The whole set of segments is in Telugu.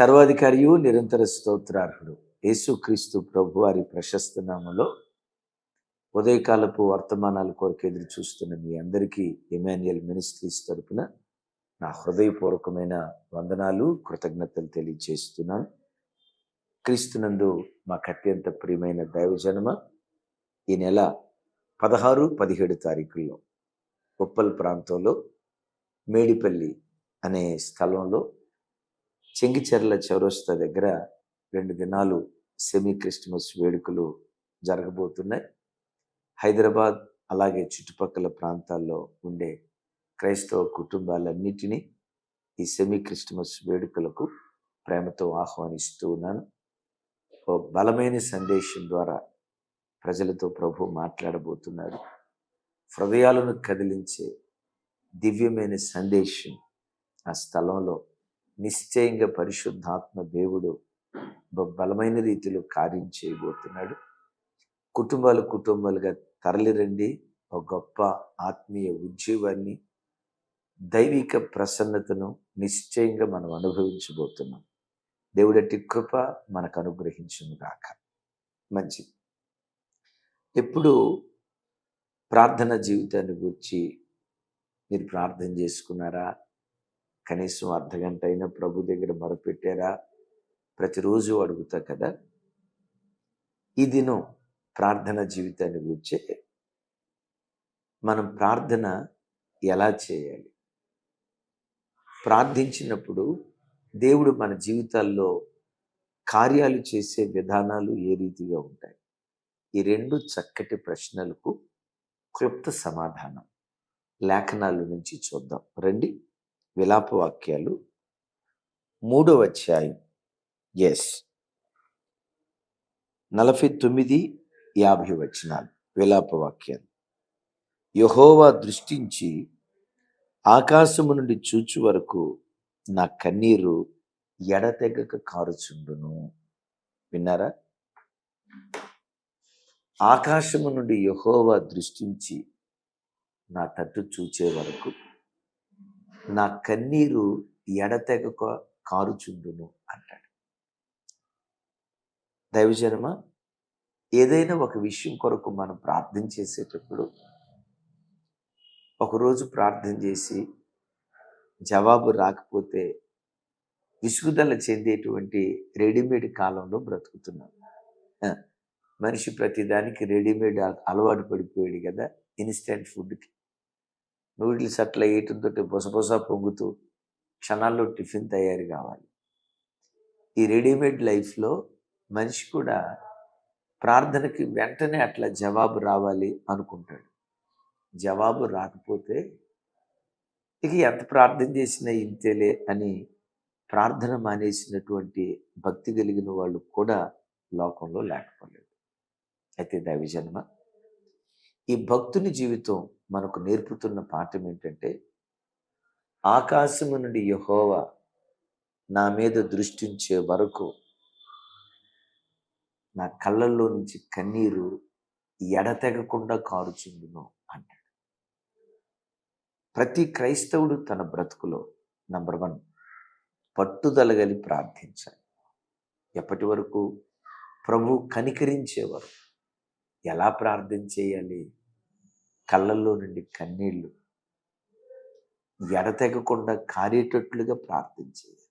సర్వాధికారియు నిరంతర స్తోత్రార్హుడు. యేసుక్రీస్తు ప్రభువారి ప్రశస్తనామలో ప్రశస్త నామలో ఉదయకాలపు వర్తమానాల కొరకు ఎదురు చూస్తున్న మీ అందరికీ ఎమాన్యుయల్ మినిస్ట్రీస్ తరపున నా హృదయపూర్వకమైన వందనాలు కృతజ్ఞతలు తెలియజేస్తున్నాను. క్రీస్తునందు మాకు అత్యంత ప్రియమైన దైవజనమ ఈ నెల పదహారు పదిహేడు తారీఖుల్లో ఉప్పల్ ప్రాంతంలో మేడిపల్లి అనే స్థలంలో చెంగిచెర్ల చౌరస్తా దగ్గర రెండు దినాలు సెమీ క్రిస్టమస్ వేడుకలు జరగబోతున్నాయి. హైదరాబాద్ అలాగే చుట్టుపక్కల ప్రాంతాల్లో ఉండే క్రైస్తవ కుటుంబాలన్నిటినీ ఈ సెమీ క్రిస్టమస్ వేడుకలకు ప్రేమతో ఆహ్వానిస్తూ ఉన్నాను. ఓ బలమైన సందేశం ద్వారా ప్రజలతో ప్రభు మాట్లాడబోతున్నాడు. హృదయాలను కదిలించే దివ్యమైన సందేశం ఆ స్థలంలో నిశ్చయంగా పరిశుద్ధాత్మ దేవుడు బలమైన రీతిలో కార్యం చేయబోతున్నాడు. కుటుంబాలు కుటుంబాలుగా తరలిరండి. ఒక గొప్ప ఆత్మీయ ఉద్యోగాన్ని దైవిక ప్రసన్నతను నిశ్చయంగా మనం అనుభవించబోతున్నాం. దేవుడటి కృప మనకు అనుగ్రహించును గాక. మంచిది. ఎప్పుడు ప్రార్థన జీవితాన్ని గురించి మీరు ప్రార్థన చేసుకున్నారా? కనీసం అర్ధ గంట అయినా ప్రభు దగ్గర మొరపెట్టారా? ప్రతిరోజు అడుగుతా కదా. ఈ దినం ప్రార్థన జీవితాన్ని గురించే మనం ప్రార్థన ఎలా చేయాలి? ప్రార్థించినప్పుడు దేవుడు మన జీవితాల్లో కార్యాలు చేసే విధానాలు ఏ రీతిగా ఉంటాయి? ఈ రెండు చక్కటి ప్రశ్నలకు క్లుప్త సమాధానం. లేఖనాల నుంచి చూద్దాం. రండి. విలాప వాక్యాలు. మూడవ అధ్యాయం. ఎస్ నలభై తొమ్మిది యాభై వచనాలు. విలాప వాక్యాలు. యహోవా దృష్టించి ఆకాశము నుండి చూచు వరకు నా కన్నీరు ఎడతెగక కారుచుండును. విన్నారా? ఆకాశము నుండి యహోవా దృష్టించి నా తట్టు చూచే వరకు నా కన్నీరు ఎడతెగక కారుచుండును అంటాడు. దైవజనమ ఏదైనా ఒక విషయం కొరకు మనం ప్రార్థన చేసేటప్పుడు ఒకరోజు ప్రార్థన చేసి జవాబు రాకపోతే విసుగుదల చెందేటువంటి రెడీమేడ్ కాలంలో బ్రతుకుతున్నాం. మనిషి ప్రతిదానికి రెడీమేడ్ అలవాటు పడిపోయాడు కదా ఇన్స్టెంట్ ఫుడ్కి. నూడిల్స్ అట్లా వేయటంతో బొసబొస పొంగుతూ క్షణాల్లో టిఫిన్ తయారు కావాలి. ఈ రెడీమేడ్ లైఫ్లో మనిషి కూడా ప్రార్థనకి వెంటనే అట్లా జవాబు రావాలి అనుకుంటాడు. జవాబు రాకపోతే ఇక ఎంత ప్రార్థన చేసినా ఇంతేలే అని ప్రార్థన మానేసినటువంటి భక్తి కలిగిన వాళ్ళు కూడా లోకంలో లేకపోలేదు. అయితే దైవజన్మ? ఈ భక్తుని జీవితం మనకు నేర్పుతున్న పాఠం ఏంటంటే ఆకాశము నుండి యహోవా నా మీద దృష్టించే వరకు నా కళ్ళల్లో నుంచి కన్నీరు ఎడతెగకుండా కారుచుండును అంటాడు. ప్రతి క్రైస్తవుడు తన బ్రతుకులో నంబర్ వన్ పట్టుదలగలి ప్రార్థించాలి. ఎప్పటి వరకు? ప్రభు కనికరించేవారు. ఎలా ప్రార్థన చేయాలి? కళ్ళల్లో నుండి కన్నీళ్ళు ఎడతెగకుండా కారేటట్లుగా ప్రార్థించేది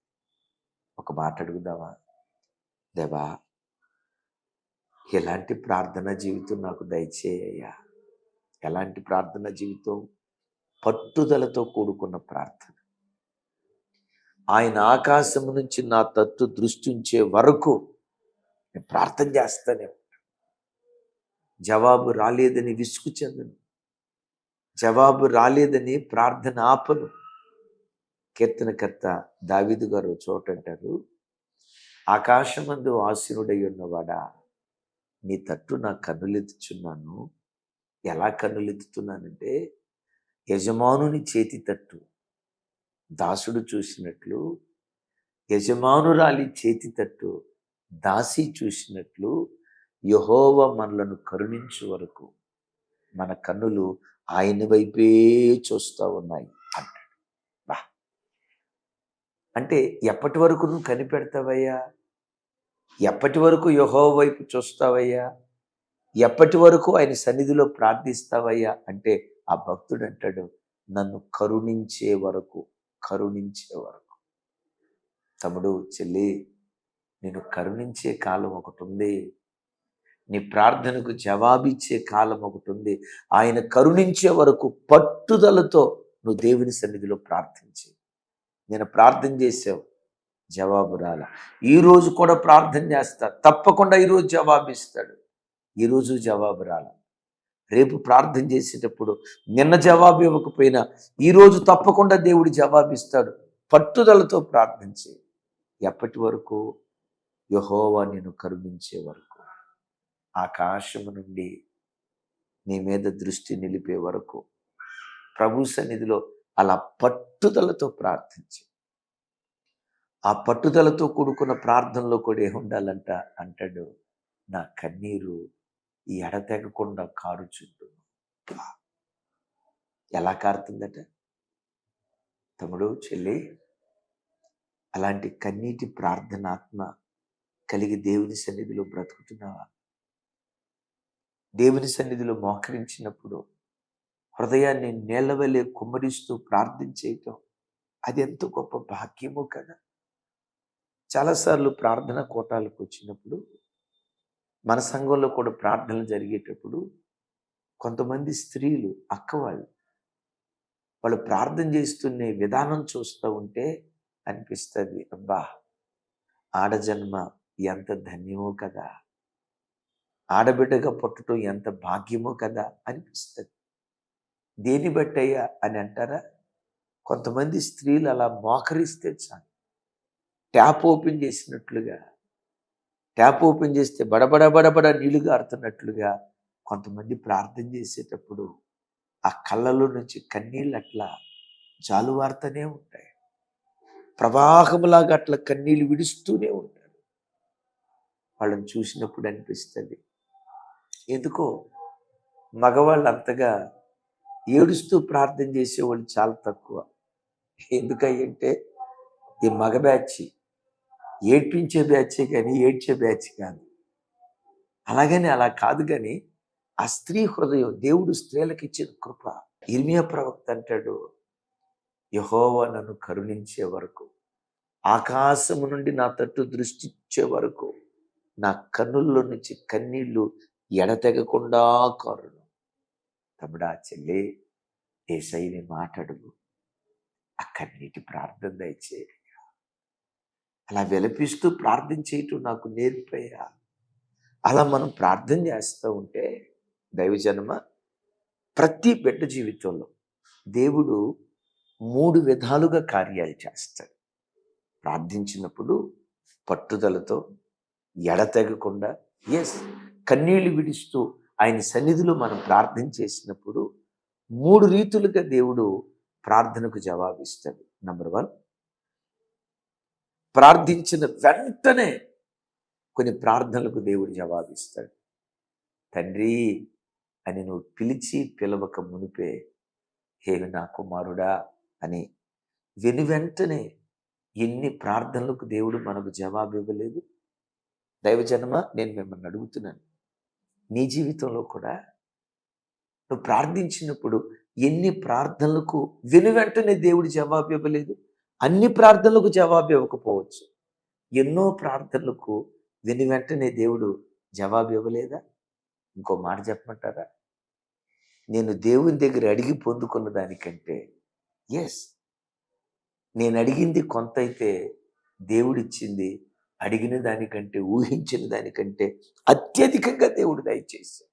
ఒక మాట అడుగుదామా? దేవా ఎలాంటి ప్రార్థన జీవితం నాకు దయచేయ్యా ఎలాంటి ప్రార్థన జీవితం? పట్టుదలతో కూడుకున్న ప్రార్థన. ఆయన ఆకాశం నుంచి నా తత్తు దృష్టించే వరకు నేను ప్రార్థన చేస్తానే జవాబు రాలేదని విసుగు చెందను. జవాబు రాలేదని ప్రార్థన ఆపను. కీర్తనకర్త దావిదు గారు చోటంటారు చోట అంటారు ఆకాశమందు ఆసీనుడై ఉన్నవాడా? నీ తట్టు నా కన్నులెత్తుచున్నాను. ఎలా కన్నులెత్తుతున్నానంటే యజమానుని చేతి తట్టు దాసుడు చూసినట్లు యజమానురాలి చేతి తట్టు దాసి చూసినట్లు యహోవ మనలను కరుణించు వరకు మన కన్నులు ఆయన వైపే చూస్తూ ఉన్నాయి అంటాడు. బా. అంటే ఎప్పటి వరకు నువ్వు కనిపెడతావయ్యా? ఎప్పటి వరకు యహో వైపు చూస్తావయ్యా? ఎప్పటి వరకు ఆయన సన్నిధిలో ప్రార్థిస్తావయ్యా? అంటే ఆ భక్తుడు అంటాడు నన్ను కరుణించే వరకు కరుణించే వరకు. తమ్ముడు చెల్లి నేను కరుణించే కాలం ఒకటి ఉంది. నీ ప్రార్థనకు జవాబిచ్చే కాలం ఒకటి ఉంది. ఆయన కరుణించే వరకు పట్టుదలతో నువ్వు దేవుని సన్నిధిలో ప్రార్థించి. నేను ప్రార్థన చేసావు జవాబు రాల. ఈరోజు కూడా ప్రార్థన చేస్తా. తప్పకుండా ఈరోజు జవాబు ఇస్తాడు ఈరోజు జవాబు రాల. రేపు ప్రార్థన చేసేటప్పుడు నిన్న జవాబు ఇవ్వకపోయినా ఈరోజు తప్పకుండా దేవుడు జవాబు ఇస్తాడు పట్టుదలతో ప్రార్థించి. ఎప్పటి వరకు? యహోవా నేను కరుణించే వరకు. ఆకాశము నుండి నీ మీద దృష్టి నిలిపే వరకు ప్రభు సన్నిధిలో అలా పట్టుదలతో ప్రార్థించి. ఆ పట్టుదలతో కూడుకున్న ప్రార్థనలో కూడా ఏముండాలంట? అంటాడు నా కన్నీరు ఈ ఎడతెగకుండా కారుచుంటుంది ఎలా కారుతుందట? తమ్ముడు చెల్లి అలాంటి కన్నీటి ప్రార్థనాత్మ కలిగి దేవుని సన్నిధిలో బ్రతుకుతున్నావా? దేవుని సన్నిధిలో మోకరించినప్పుడు హృదయాన్ని నేలవలే కుమ్మరిస్తూ ప్రార్థించేయటం అది ఎంత గొప్ప భాగ్యము కదా. చాలాసార్లు ప్రార్థన కోటాలకు వచ్చినప్పుడు మన సంఘంలో కూడా ప్రార్థనలు జరిగేటప్పుడు కొంతమంది స్త్రీలు అక్క వాళ్ళు వాళ్ళు ప్రార్థన చేస్తున్న విధానం చూస్తూ ఉంటే అనిపిస్తుంది అబ్బా! ఆడజన్మ ఎంత ధన్యమో కదా. ఆడబిడ్డగా పుట్టడం ఎంత భాగ్యమో కదా అనిపిస్తుంది. దేని బట్టయ్యా అని అంటారా? కొంతమంది స్త్రీలు అలా మోకరిస్తే చాలు. ట్యాప్ ఓపెన్ చేసినట్లుగా ట్యాప్ ఓపెన్ చేస్తే బడబడ బడబడ నీళ్ళు గారుతున్నట్లుగా కొంతమంది ప్రార్థన చేసేటప్పుడు ఆ కళ్ళలో నుంచి కన్నీళ్ళు అట్లా జాలువారుతూనే ఉంటాయి. ప్రవాహములాగా అట్లా కన్నీళ్ళు విడుస్తూనే ఉంటారు. వాళ్ళని చూసినప్పుడు అనిపిస్తుంది ఎందుకో మగవాళ్ళు అంతగా ఏడుస్తూ ప్రార్థన చేసేవాళ్ళు చాలా తక్కువ. ఎందుకంటే ఈ మగ బ్యాచ్ ఏడ్పించే బ్యాచే కానీ ఏడ్చే బ్యాచ్ కాదు. అలాగని అలా కాదు కానీ ఆ స్త్రీ హృదయం దేవుడు స్త్రీలకు ఇచ్చిన కృప. ఇర్మియా ప్రవక్త అంటాడు యహోవ నన్ను కరుణించే వరకు ఆకాశము నుండి నా తట్టు దృష్టి ఇచ్చే వరకు నా కన్నుల్లో నుంచి కన్నీళ్ళు ఎడతెగకుండా కారును. తమ్ముడా చెల్లి ఏసైని మాట్లాడు అక్కడి నీటి ప్రార్థన దయచే అలా విలపిస్తూ ప్రార్థన చేయటం నాకు నేర్పయ్యా. అలా మనం ప్రార్థన చేస్తూ ఉంటే దైవజన్మ ప్రతి బిడ్డ జీవితంలో దేవుడు మూడు విధాలుగా కార్యాలు చేస్తాడు. ప్రార్థించినప్పుడు పట్టుదలతో ఎడతెగకుండా ఎస్ కన్నీళ్ళు విడుస్తూ ఆయన సన్నిధిలో మనం ప్రార్థన చేసినప్పుడు మూడు రీతులుగా దేవుడు ప్రార్థనకు జవాబిస్తాడు. నంబర్ వన్ ప్రార్థించిన వెంటనే కొన్ని ప్రార్థనలకు దేవుడు జవాబిస్తాడు. తండ్రి అని నువ్వు పిలిచి పిలవక మునిపే హేవి నా కుమారుడా అని వెను వెంటనే ఎన్ని ప్రార్థనలకు దేవుడు మనకు జవాబు ఇవ్వలేదు దైవజనమ నేను మిమ్మల్ని అడుగుతున్నాను. నీ జీవితంలో కూడా నువ్వు ప్రార్థించినప్పుడు ఎన్ని ప్రార్థనలకు వెను వెంటనే దేవుడు జవాబు ఇవ్వలేదు. అన్ని ప్రార్థనలకు జవాబు ఇవ్వకపోవచ్చు. ఎన్నో ప్రార్థనలకు వెను వెంటనే దేవుడు జవాబు ఇవ్వలేదా? ఇంకో మాట చెప్పమంటారా? నేను దేవుని దగ్గర అడిగి పొందుకున్న దానికంటే ఎస్ నేను అడిగింది కొంత అయితే దేవుడిచ్చింది అడిగిన దానికంటే ఊహించిన దానికంటే అత్యధికంగా దేవుడు దయచేశాడు.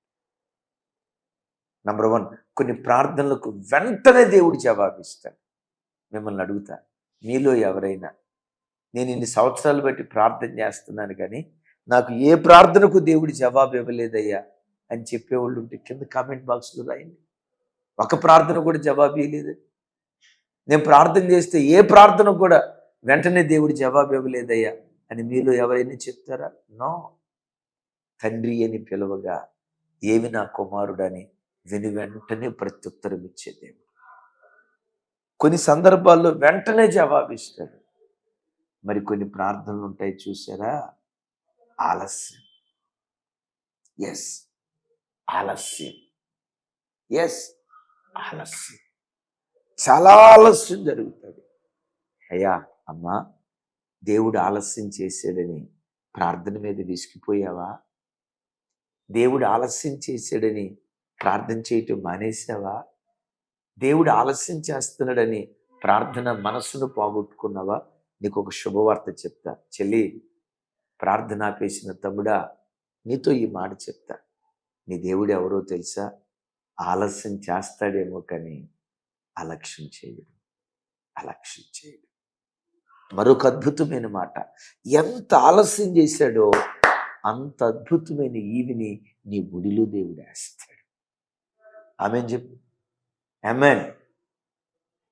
నంబర్ వన్ కొన్ని ప్రార్థనలకు వెంటనే దేవుడు జవాబిస్తాడు. మిమ్మల్ని అడుగుతా మీలో ఎవరైనా నేను ఇన్ని సంవత్సరాలు బట్టి ప్రార్థన చేస్తున్నాను కానీ నాకు ఏ ప్రార్థనకు దేవుడు జవాబు ఇవ్వలేదయ్యా? అని చెప్పేవాళ్ళు ఉంటే కింద కామెంట్ బాక్స్లో రాయండి. ఒక ప్రార్థన కూడా జవాబు ఇవ్వలేదు నేను ప్రార్థన చేస్తే ఏ ప్రార్థన కూడా వెంటనే దేవుడు జవాబు ఇవ్వలేదయ్యా. అని మీలో ఎవరైనా చెప్తారా? నో. తండ్రి అని పిలవగా ఏమి నా కుమారుడని విని వెంటనే ప్రత్యుత్తరం ఇచ్చే దేవుడు. కొన్ని సందర్భాల్లో వెంటనే జవాబిస్తాడు. మరి కొన్ని ప్రార్థనలు ఉంటాయి చూసారా? ఆలస్యం. ఎస్ ఆలస్యం. ఎస్ ఆలస్యం. చాలా ఆలస్యం జరుగుతుంది. అయ్యా అమ్మా. దేవుడు ఆలస్యం చేశాడని ప్రార్థన మీద విసిగిపోయావా? దేవుడు ఆలస్యం చేశాడని ప్రార్థన చేయటం మానేసావా దేవుడు ఆలస్యం చేస్తున్నాడని ప్రార్థన మనస్సును పోగొట్టుకున్నావా? నీకు ఒక శుభవార్త చెప్తా. చెల్లి ప్రార్థన ఆపేసిన తమ్ముడా నీతో ఈ మాట చెప్తా. నీ దేవుడు ఎవరో తెలుసా? ఆలస్యం చేస్తాడేమో కానీ అలక్ష్యం చేయడు. అలక్ష్యం చేయడు. మరొక అద్భుతమైన మాట. ఎంత ఆలస్యం చేశాడో అంత అద్భుతమైన ఈవిని నీ గుడిలో దేవుడు వేస్తాడు. ఆమె చెప్పు. ఆమెన్.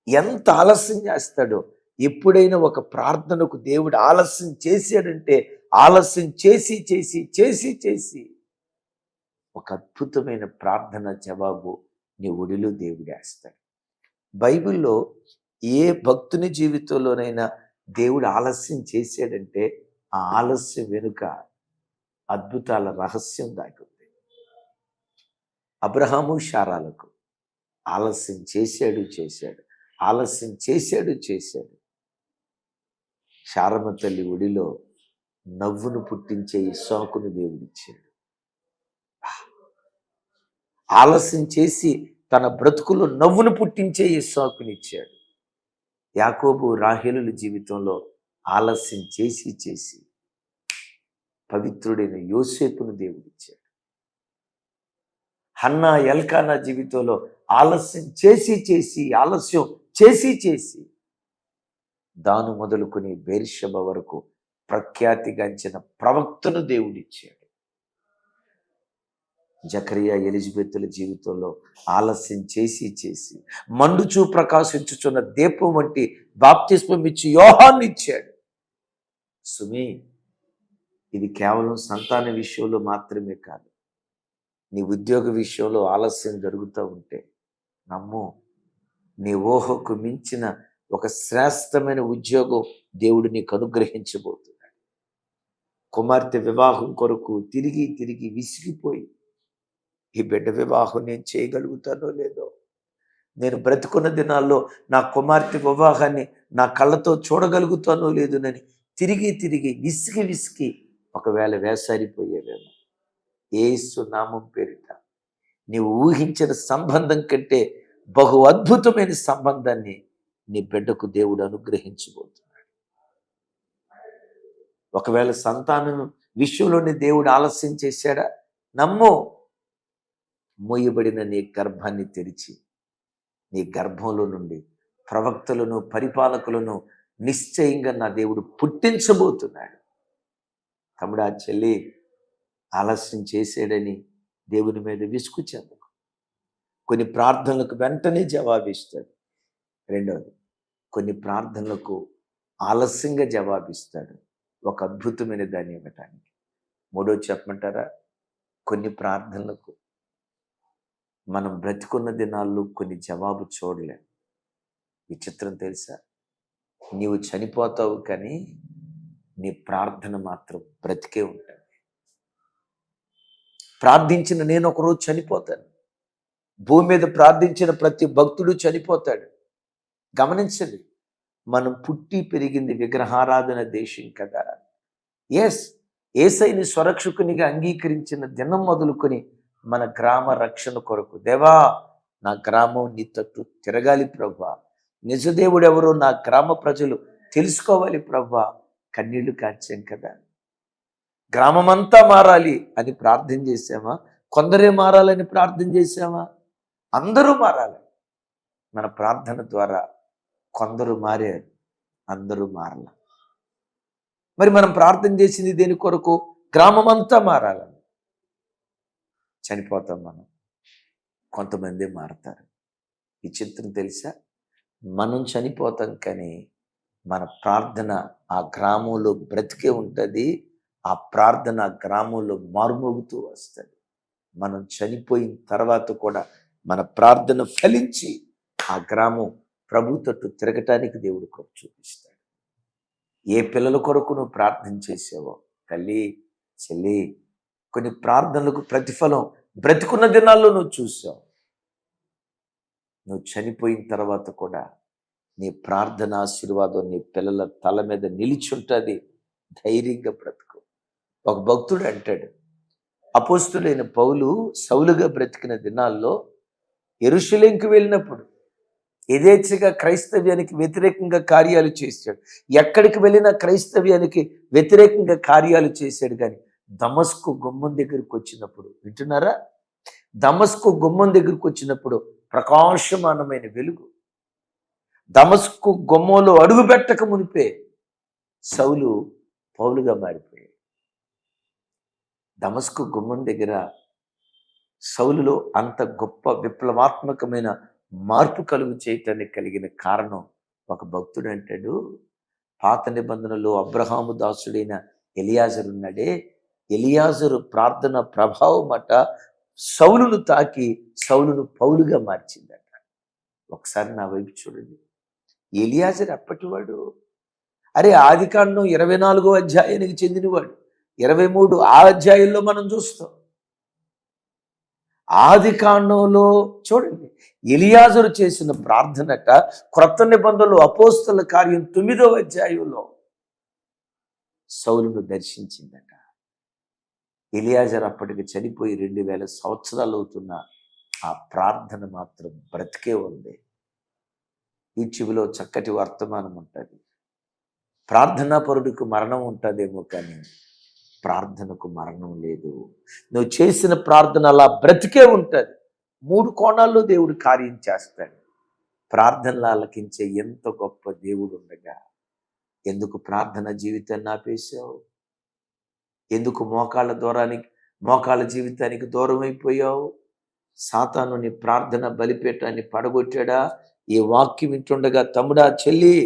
ఎంత ఆలస్యం చేస్తాడో ఎప్పుడైనా ఒక ప్రార్థనకు దేవుడు ఆలస్యం చేశాడంటే ఆలస్యం చేసి చేసి చేసి చేసి ఒక అద్భుతమైన ప్రార్థన జవాబు నీ ఒడిలో దేవుడు వేస్తాడు. బైబిల్లో ఏ భక్తుని జీవితంలోనైనా దేవుడు ఆలస్యం చేశాడంటే ఆ ఆలస్యం వెనుక అద్భుతాల రహస్యం దాకుంది అబ్రహాము శారాలకు ఆలస్యం చేశాడు చేశాడు ఆలస్యం చేశాడు చేశాడు. శారమ్మ తల్లి ఒడిలో నవ్వును పుట్టించే ఇసాకును దేవుడిచ్చాడు. ఆలస్యం చేసి తన బ్రతుకులో నవ్వును పుట్టించే ఇస్సాకునిచ్చాడు. యాకోబు రాహేలుల జీవితంలో ఆలస్యం చేసి చేసి పవిత్రుడైన యోసేపును దేవుడిచ్చాడు. హన్నా ఎల్కానా జీవితంలో ఆలస్యం చేసి చేసి ఆలస్యం చేసి చేసి దాను మొదలుకొని బేర్షభ వరకు ప్రఖ్యాతిగాంచిన ప్రవక్తను దేవుడిచ్చాడు. జకరియా ఎలిజబెత్తుల జీవితంలో ఆలస్యం చేసి చేసి మండుచూ ప్రకాశించుచున్న దీపం వంటి బాప్తిస్మం ఇచ్చి యోహాన్ని ఇచ్చాడు. సుమి ఇది కేవలం సంతాన విషయంలో మాత్రమే కాదు. నీ ఉద్యోగ విషయంలో ఆలస్యం జరుగుతూ ఉంటే నమ్ము నీ ఊహకు మించిన ఒక శ్రేష్టమైన ఉద్యోగం దేవుడు నీకు అనుగ్రహించబోతున్నాడు. కుమార్తె వివాహం కొరకు తిరిగి తిరిగి విసిగిపోయి ఈ బిడ్డ వివాహం నేను చేయగలుగుతానో లేదో? నేను బ్రతుకున్న దినాల్లో నా కుమార్తె వివాహాన్ని నా కళ్ళతో చూడగలుగుతానో లేదునని తిరిగి తిరిగి విసిగి విసిగి ఒకవేళ వేసారిపోయేవేమో. ఏసు నామం పేరిట నీవు ఊహించిన సంబంధం కంటే బహు అద్భుతమైన సంబంధాన్ని నీ బిడ్డకు దేవుడు అనుగ్రహించబోతున్నాడు. ఒకవేళ సంతానం విషయంలోని దేవుడు ఆలస్యం చేశాడా? నమ్ము! మోయబడిన నీ గర్భాన్ని తెరిచి నీ గర్భంలో నుండి ప్రవక్తలను పరిపాలకులను నిశ్చయంగా నా దేవుడు పుట్టించబోతున్నాడు. తమ్ముడా చెల్లి ఆలస్యం చేసాడని దేవుని మీద విసుగు చెందకు. కొన్ని ప్రార్థనలకు వెంటనే జవాబిస్తాడు. రెండవది కొన్ని ప్రార్థనలకు ఆలస్యంగా జవాబిస్తాడు. ఒక అద్భుతమైన దాన్ని ఇవ్వటానికి. మూడో చెప్పమంటారా? కొన్ని ప్రార్థనలకు మనం బ్రతికున్న దినాల్లో కొన్ని జవాబు చూడలేం. విచిత్రం తెలుసా? నీవు చనిపోతావు కానీ నీ ప్రార్థన మాత్రం బ్రతికే ఉంటుంది ప్రార్థించిన నేను ఒకరోజు చనిపోతాను. భూమి మీద ప్రార్థించిన ప్రతి భక్తుడు చనిపోతాడు. గమనించండి మనం పుట్టి పెరిగింది విగ్రహారాధన దేశం కదా. ఎస్ ఏసైని స్వరక్షకునిగా అంగీకరించిన దినం మొదలుకొని మన గ్రామ రక్షణ కొరకు. దేవా నా గ్రామం నీ తట్టు తిరగాలి ప్రభా నిజదేవుడు ఎవరో నా గ్రామ ప్రజలు తెలుసుకోవాలి ప్రభా కన్నీళ్ళు కాచాం కదా. గ్రామమంతా మారాలి అని ప్రార్థన చేసామా కొందరే మారాలని ప్రార్థన చేసామా అందరూ మారాలి. మన ప్రార్థన ద్వారా కొందరు మారారు అందరూ మారాల. మరి మనం ప్రార్థన చేసింది దేని కొరకు? గ్రామం అంతా మారాలని. చనిపోతాం మనం. కొంతమంది మారతారు. ఈ చిత్రం తెలుసా? మనం చనిపోతాం కానీ మన ప్రార్థన ఆ గ్రామంలో బ్రతికే ఉంటుంది. ఆ ప్రార్థన గ్రామంలో మారుమోగుతూ వస్తుంది. మనం చనిపోయిన తర్వాత కూడా మన ప్రార్థన ఫలించి ఆ గ్రామం ప్రభు తట్టు తిరగటానికి దేవుడు కొరకు చూపిస్తాడు. ఏ పిల్లల కొరకు నువ్వు ప్రార్థన చేసావో తల్లి చెల్లి కొన్ని ప్రార్థనలకు ప్రతిఫలం. బ్రతికున్న దినాల్లో నువ్వు చూసావు. నువ్వు చనిపోయిన తర్వాత కూడా నీ ప్రార్థన ఆశీర్వాదం నీ పిల్లల తల మీద నిలిచి ఉంటుంది. ధైర్యంగా బ్రతుకు. ఒక భక్తుడు అంటాడు అపోస్తులైన పౌలు సౌలుగా బ్రతికిన దినాల్లో ఎరుషులేంకి వెళ్ళినప్పుడు యథేచ్ఛగా క్రైస్తవ్యానికి వ్యతిరేకంగా కార్యాలు చేశాడు. ఎక్కడికి వెళ్ళినా క్రైస్తవ్యానికి వ్యతిరేకంగా కార్యాలు చేశాడు కానీ దమస్కు గుమ్మం దగ్గరికి వచ్చినప్పుడు వింటున్నారా? దమస్కు గుమ్మం దగ్గరికి వచ్చినప్పుడు ప్రకాశమానమైన వెలుగు. దమస్కు గుమ్మంలో అడుగు పెట్టక మునిపే సౌలు పౌలుగా మారిపోయాడు. దమస్కు గుమ్మం దగ్గర సౌలులో అంత గొప్ప విప్లవాత్మకమైన మార్పు కలుగు చేయటానికి కలిగిన కారణం ఒక భక్తుడు అంటాడు పాత నిబంధనలో అబ్రహాము దాసుడైన ఎలియాజర్ ఉన్నాడే ఎలియాజరు ప్రార్థన ప్రభావం అట సౌలును తాకి సౌలును పౌలుగా మార్చిందట. ఒకసారి నా వైపు చూడండి. ఎలియాజర్ అప్పటివాడు. అరే ఆది కాండం ఇరవై నాలుగో అధ్యాయానికి చెందినవాడు. ఇరవై మూడు ఆ అధ్యాయంలో మనం చూస్తాం. ఆది కాండంలో చూడండి. ఎలియాజరు చేసిన ప్రార్థనట క్రొత్త నిబంధనలు అపోస్తల కార్యం తొమ్మిదవ అధ్యాయంలో సౌలును దర్శించిందట. ఇలియాజర్ అప్పటికి చనిపోయి రెండు వేల సంవత్సరాలు అవుతున్న ఆ ప్రార్థన మాత్రం బ్రతికే ఉంది. ఈ చెవిలో చక్కటి వర్తమానం ఉంటుంది. ప్రార్థనా పరుడికి మరణం ఉంటుందేమో కానీ ప్రార్థనకు మరణం లేదు. నువ్వు చేసిన ప్రార్థన అలా బ్రతికే ఉంటుంది. మూడు కోణాల్లో దేవుడు కార్యం చేస్తాడు. ప్రార్థనలు ఆలకించే ఎంత గొప్ప దేవుడు ఉండగా ఎందుకు ప్రార్థన జీవితాన్ని ఆపేశావు? ఎందుకు మోకాళ్ళ దూరానికి మోకాళ్ళ జీవితానికి దూరం అయిపోయావు సాతాను నీ ప్రార్థన బలిపేటాన్ని పడగొట్టాడా? ఈ వాక్యం వింటుండగా తమ్ముడా చెల్లి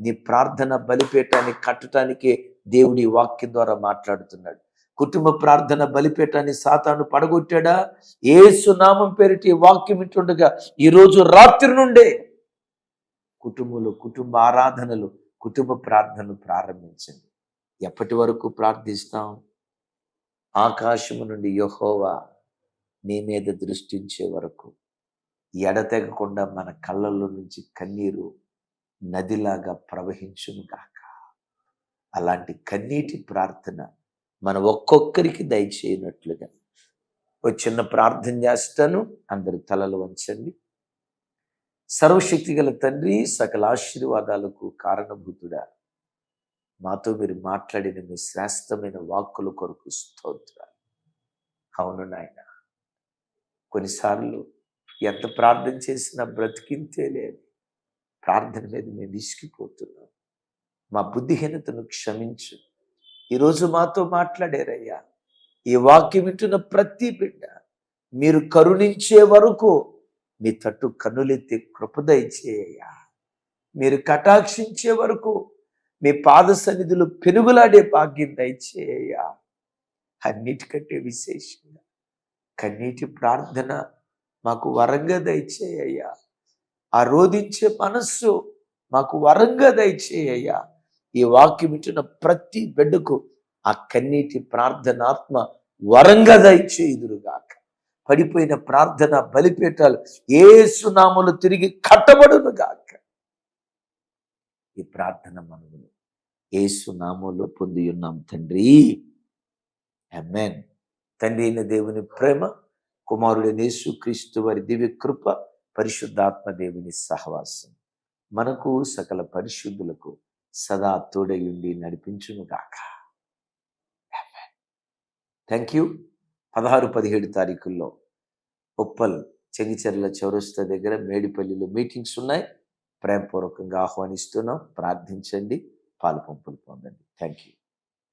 నీ ప్రార్థన బలిపేటాన్ని కట్టడానికి దేవుడి వాక్యం ద్వారా మాట్లాడుతున్నాడు. కుటుంబ ప్రార్థన బలిపేటాన్ని సాతాను పడగొట్టాడా? ఏసు నామం పేరిటి వాక్యం వింటుండగా ఈరోజు రాత్రి నుండే కుటుంబంలో కుటుంబ ఆరాధనలు కుటుంబ ప్రార్థనలు ప్రారంభించండి. ఎప్పటి వరకు ప్రార్థిస్తాం? ఆకాశము నుండి యహోవా నీ మీద దృష్టించే వరకు. ఎడతెగకుండా మన కళ్ళల్లో నుంచి కన్నీరు నదిలాగా ప్రవహించును కాక అలాంటి కన్నీటి ప్రార్థన మన ఒక్కొక్కరికి దయచేయనట్లుగా. ఒక చిన్న ప్రార్థన చేస్తాను అందరి తలలు వంచండి. సర్వశక్తి గల తండ్రి సకల ఆశీర్వాదాలకు కారణభూతుడా. మాతో మీరు మాట్లాడిన మీ శ్రేష్టమైన వాక్కుల కొరకు స్తోత్రాలు. అవును నాయన. కొన్నిసార్లు ఎంత ప్రార్థన చేసినా బ్రతికింతే లేదు. ప్రార్థన మీద మేము విసిగిపోతున్నాం మా బుద్ధిహీనతను క్షమించు. ఈరోజు మాతో మాట్లాడారయ్యా. ఈ వాక్యం వింటున్న ప్రతి బిడ్డ మీరు కరుణించే వరకు మీ తట్టు కన్నులెత్తి కృపదయచేయ్యా మీరు కటాక్షించే వరకు మీ పాద సన్నిధులు పెనుగులాడే భాగ్యం దయచేయ్యా అన్నిటికంటే విశేషంగా కన్నీటి ప్రార్థన మాకు వరంగా దయచేయ్యా ఆ రోధించే మనస్సు మాకు వరంగా దయచేయ్యా ఈ వాక్యం ఇచ్చిన ప్రతి బిడ్డకు ఆ కన్నీటి ప్రార్థనాత్మ వరంగా దయచేయుదురుగాక. పడిపోయిన ప్రార్థన బలిపేటాలు ఏ సునాములు తిరిగి కట్టబడును గాక ఈ ప్రార్థన మనము ఏసు నామంలో పొంది ఉన్నాం తండ్రి. అమెన్ తండ్రి అయిన దేవుని ప్రేమ కుమారుడైన యేసు క్రీస్తు వారి దివ్య కృప పరిశుద్ధాత్మ దేవుని సహవాసం మనకు సకల పరిశుద్ధులకు సదా తోడయుండి నడిపించును గాక. Thank you. పదహారు పదిహేడు తారీఖుల్లో ఉప్పల్ చెంగిచెర్ల చౌరస్తా దగ్గర మేడిపల్లిలో మీటింగ్స్ ఉన్నాయి. ప్రేమపూర్వకంగా ఆహ్వానిస్తున్నాం. ప్రార్థించండి. పాలు పంపులు పొందండి. Thank you